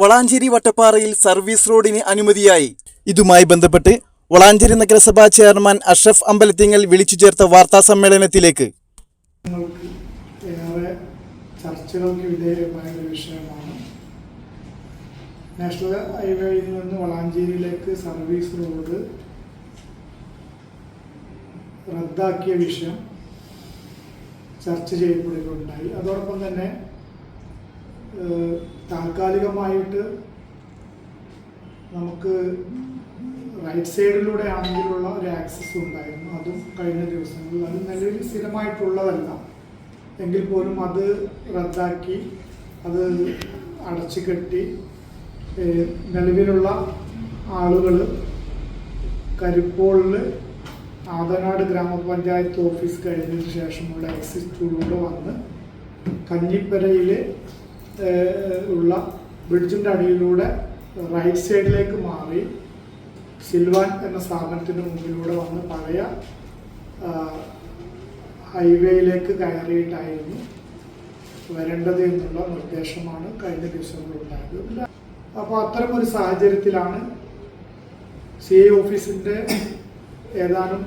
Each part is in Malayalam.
വളാഞ്ചേരി വട്ടപ്പാറയിൽ സർവീസ് റോഡിന് അനുമതിയായി. ഇതുമായി ബന്ധപ്പെട്ട് വളാഞ്ചേരി നഗരസഭാ ചെയർമാൻ അഷ്റഫ് അമ്പലത്തിങ്ങൽ വിളിച്ചു ചേർത്ത വാർത്താ സമ്മേളനത്തിലേക്ക്. ചർച്ചകൾക്ക് വിധേയമായ ഒരു വിഷയമാണ്. നാഷണൽ ഹൈവേയിൽ നിന്ന് വളാഞ്ചേരിയിലേക്ക് സർവീസ് റോഡ് റദ്ദാക്കിയ വിഷയം ചർച്ച ചെയ്യപ്പെടുകയുണ്ടായി. അതോടൊപ്പം തന്നെ താൽക്കാലികമായിട്ട് നമുക്ക് റൈറ്റ് സൈഡിലൂടെ ആണെങ്കിലുള്ള ഒരു ആക്സസ് ഉണ്ടായിരുന്നു. അതും കഴിഞ്ഞ ദിവസങ്ങളിൽ. അത് നിലവിൽ സ്ഥിരമായിട്ടുള്ളതല്ല. എങ്കിൽ പോലും അത് റദ്ദാക്കി അത് അടച്ചു കെട്ടി നിലവിലുള്ള ആളുകൾ കരിപ്പോളിൽ ആതനാട് ഗ്രാമപഞ്ചായത്ത് ഓഫീസ് കഴിഞ്ഞതിന് ശേഷമുള്ള എക്സിറ്റിലൂടെ വന്ന് കഞ്ഞിപ്പരയിൽ ഉള്ള ബ്രിഡ്ജിന്റെ അടിയിലൂടെ റൈറ്റ് സൈഡിലേക്ക് മാറി സിൽവാൻ എന്ന സ്ഥാപനത്തിന് മുമ്പിലൂടെ വന്ന് പഴയ ഹൈവേയിലേക്ക് കയറിയിട്ടായിരുന്നു വരേണ്ടത് എന്നുള്ള നിർദ്ദേശമാണ് കഴിഞ്ഞ ദിവസങ്ങളുണ്ടായത് അപ്പോൾ അത്തരം ഒരു സാഹചര്യത്തിലാണ് സി ഐ ഓഫീസിന്റെ ഏതാനും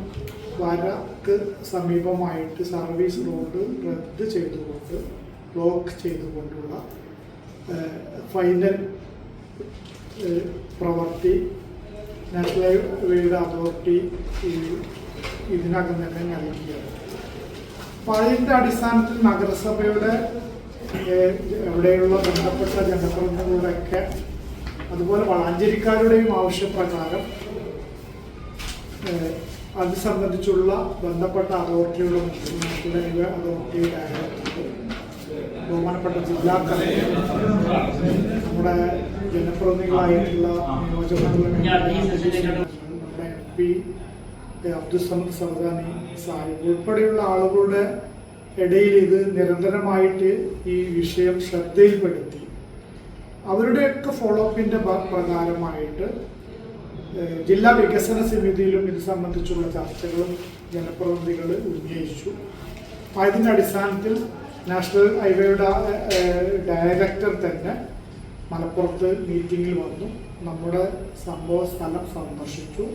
വരക്ക് സമീപമായിട്ട് സർവീസ് റോഡ് റദ്ദ് ചെയ്തുകൊണ്ട് ബ്ലോക്ക് ചെയ്തുകൊണ്ടുള്ള ഫൈനൽ പ്രവർത്തി നാഷണൽ ഹൈവേയുടെ അതോറിറ്റി ഇതിനകം തന്നെ നൽകിയത് അപ്പോൾ അതിന്റെ അടിസ്ഥാനത്തിൽ നഗരസഭയുടെ എവിടെയുള്ള ബന്ധപ്പെട്ട ജനപ്രതിനിധികളുടെയൊക്കെ അതുപോലെ വളാഞ്ചേരിക്കാരുടെയും ആവശ്യപ്രകാരം അത് സംബന്ധിച്ചുള്ള ബന്ധപ്പെട്ട അതോറിറ്റിയുടെ മുമ്പിൽ നാഷണൽ ഹൈവേ അതോറിറ്റി ഡയറക്ടർ ബഹുമാനപ്പെട്ട ജില്ലാ നമ്മുടെ ജനപ്രതിനിധികളായിട്ടുള്ള നമ്മുടെ എം. പി അബ്ദുസമദ് സർദാനി സാഹിബ് ഉൾപ്പെടെയുള്ള ആളുകളുടെ ഇടയിൽ ഇത് നിരന്തരമായിട്ട് ഈ വിഷയം ശ്രദ്ധയിൽപ്പെടുത്തി. അവരുടെയൊക്കെ ഫോളോ അപ്പിന്റെ പ്രകാരമായിട്ട് ജില്ലാ വികസന സമിതിയിലും ഇത് സംബന്ധിച്ചുള്ള ചർച്ചകളും ജനപ്രതിനിധികൾ ഉന്നയിച്ചു. അതിന്റെ അടിസ്ഥാനത്തിൽ നാഷണൽ ഹൈവേയുടെ ഡയറക്ടർ തന്നെ മലപ്പുറത്ത് മീറ്റിങ്ങിൽ വന്നു. നമ്മുടെ സംഭവ സ്ഥലം സന്ദർശിച്ചു.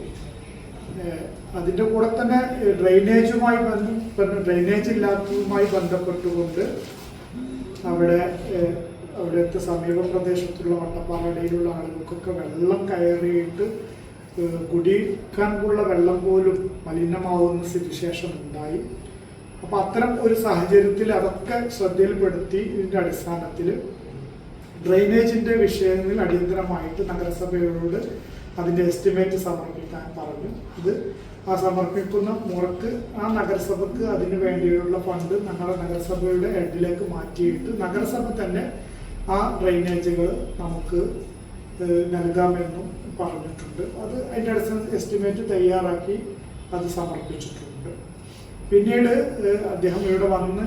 അതിന്റെ കൂടെ തന്നെ ഡ്രെയിനേജുമായി ബന്ധ ഡ്രെയിനേജ് ഇല്ലാത്തതുമായി ബന്ധപ്പെട്ടുകൊണ്ട് അവിടെ അവിടുത്തെ സമീപ പ്രദേശത്തുള്ള വട്ടപ്പാറയിലുള്ള ആളുകൾക്കൊക്കെ വെള്ളം കയറിയിട്ട് കുടിക്കാനുള്ള വെള്ളം പോലും മലിനമാവുന്ന സ്ഥിതിശേഷം ഉണ്ടായി അപ്പൊ അത്തരം ഒരു സാഹചര്യത്തിൽ അതൊക്കെ ശ്രദ്ധയിൽപ്പെടുത്തി ഇതിന്റെ അടിസ്ഥാനത്തിൽ ഡ്രെയിനേജിന്റെ വിഷയങ്ങളിൽ അടിയന്തരമായിട്ട് നഗരസഭയോട് അതിന്റെ എസ്റ്റിമേറ്റ് സമർപ്പിക്കാൻ പറഞ്ഞു. ഇത് ആ സമർപ്പിക്കുന്ന മുറക്ക് ആ നഗരസഭക്ക് അതിന് വേണ്ടിയുള്ള ഫണ്ട് ഞങ്ങളുടെ നഗരസഭയുടെ ഹെഡിലേക്ക് മാറ്റിയിട്ട് നഗരസഭ തന്നെ ആ ഡ്രെയിനേജുകൾ നമുക്ക് നൽകാമെന്നും പറഞ്ഞിട്ടുണ്ട്. അത് അതിന്റെ അടിസ്ഥാന എസ്റ്റിമേറ്റ് തയ്യാറാക്കി അത് സമർപ്പിച്ചിട്ടുണ്ട്. പിന്നീട് അദ്ദേഹം ഇവിടെ വന്ന്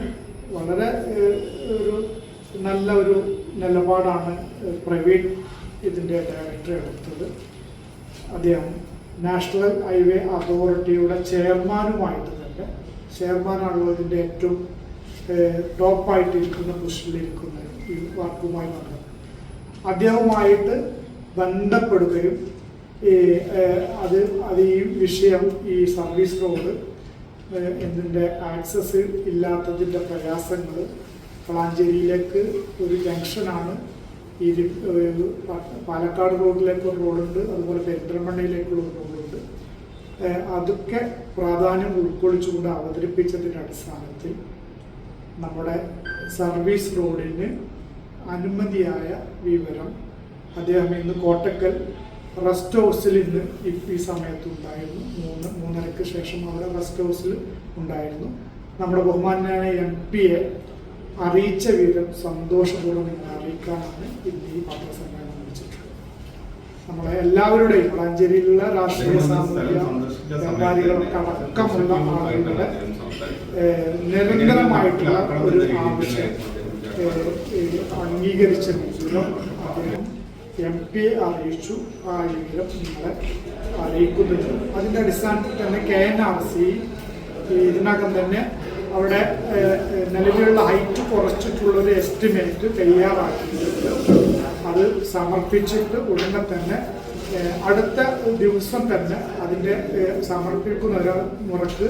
വളരെ ഒരു നല്ല ഒരു നിലപാടാണ് പ്രവീൺ ഇതിന്റെ ഡയറക്ടർ എടുത്തത്. അദ്ദേഹം നാഷണൽ ഹൈവേ അതോറിറ്റിയുടെ ചെയർമാനുമായിട്ട് തന്നെ ചെയർമാനാണല്ലോ ഇതിന്റെ ഏറ്റവും ടോപ്പായിട്ട് ഇരിക്കുന്ന പൊസിഷനിലിരിക്കുന്ന ഈ വർക്കുമായി വന്നത്. അദ്ദേഹവുമായിട്ട് ബന്ധപ്പെടുകയും അത് അത് ഈ വിഷയം ഈ സർവീസ് റോഡ് ഇതിന്റെ ആക്സസ് ഇല്ലാത്തതിന്റെ പ്രയാസങ്ങൾ വളാഞ്ചേരിയിലേക്ക് ഒരു ജംഗ്ഷനാണ്. ഈ പാലക്കാട് റോഡിലേക്ക് ഒരു റോഡുണ്ട് അതുപോലെ പെരിന്തൽമണ്ണയിലേക്കുള്ള ഒരു റോഡുണ്ട് അതൊക്കെ പ്രാധാന്യം ഉൾക്കൊള്ളിച്ചുകൊണ്ട് അവതരിപ്പിച്ചതിന്റെ അടിസ്ഥാനത്തിൽ നമ്മുടെ സർവീസ് റോഡിന് അനുമതിയായ വിവരം അദ്ദേഹം ഇന്ന് കോട്ടക്കൽ റെസ്റ്റ് ഹൗസിൽ ഇന്ന് ഈ- സമയത്ത് ഉണ്ടായിരുന്നു മൂന്ന് മൂന്നരക്ക് ശേഷം അവിടെ റെസ്റ്റ് ഹൗസിൽ ഉണ്ടായിരുന്നു നമ്മുടെ ബഹുമാനായ എം പിയെ അറിയിച്ച വിവരം സന്തോഷപൂർവം നിങ്ങളെ അറിയിക്കാനാണ് ഇന്ന് ഈ പത്രസമ്മേളനം വിളിച്ചിട്ടുള്ളത് നമ്മളെ എല്ലാവരുടെയും വളാഞ്ചേരിയിലുള്ള രാഷ്ട്രീയ സാമൂഹിക വ്യാപാരികളൊക്കെ അടക്കമുള്ള ആളുകളുടെ നിരന്തരമായിട്ടുള്ള ഒരു ആവശ്യം അംഗീകരിച്ച രീതിയിലും അദ്ദേഹം എം പി അറിയിച്ചു ആ വിവരം നിങ്ങളെ അറിയിക്കുന്നത് അതിന്റെ അടിസ്ഥാനത്തിൽ തന്നെ കെ എൻ ആർ സി ഇതിനകം തന്നെ അവിടെ നിലവിലുള്ള ഹൈറ്റ് കുറച്ചിട്ടുള്ള ഒരു എസ്റ്റിമേറ്റ് തയ്യാറാക്കിയിട്ടുണ്ട്. അത് സമർപ്പിച്ചിട്ട് ഉടനെ തന്നെ അടുത്ത ദിവസം തന്നെ അതിന്റെ സമർപ്പിക്കുന്ന ഒരു മുറക്ക്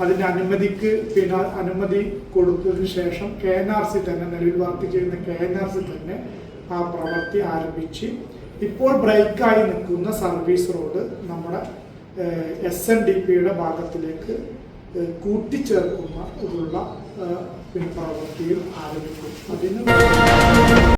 അതിന്റെ അനുമതിക്ക് പിന്നെ അനുമതി കൊടുത്തതിന് ശേഷം കെ എൻ ആർ സി തന്നെ നിലവിൽ വർക്ക് ചെയ്യുന്ന കെ എൻ ആർ സി തന്നെ ആ പ്രവൃത്തി ആരംഭിച്ച് ഇപ്പോൾ ബ്രേക്കായി നിൽക്കുന്ന സർവീസ് റോഡ് നമ്മുടെ എസ് എൻ ഡി പിയുടെ ഭാഗത്തിലേക്ക് കൂട്ടിച്ചേർക്കുന്ന ഉള്ള പിന്നെ പ്രവൃത്തിയും ആരംഭിക്കും. അതിന്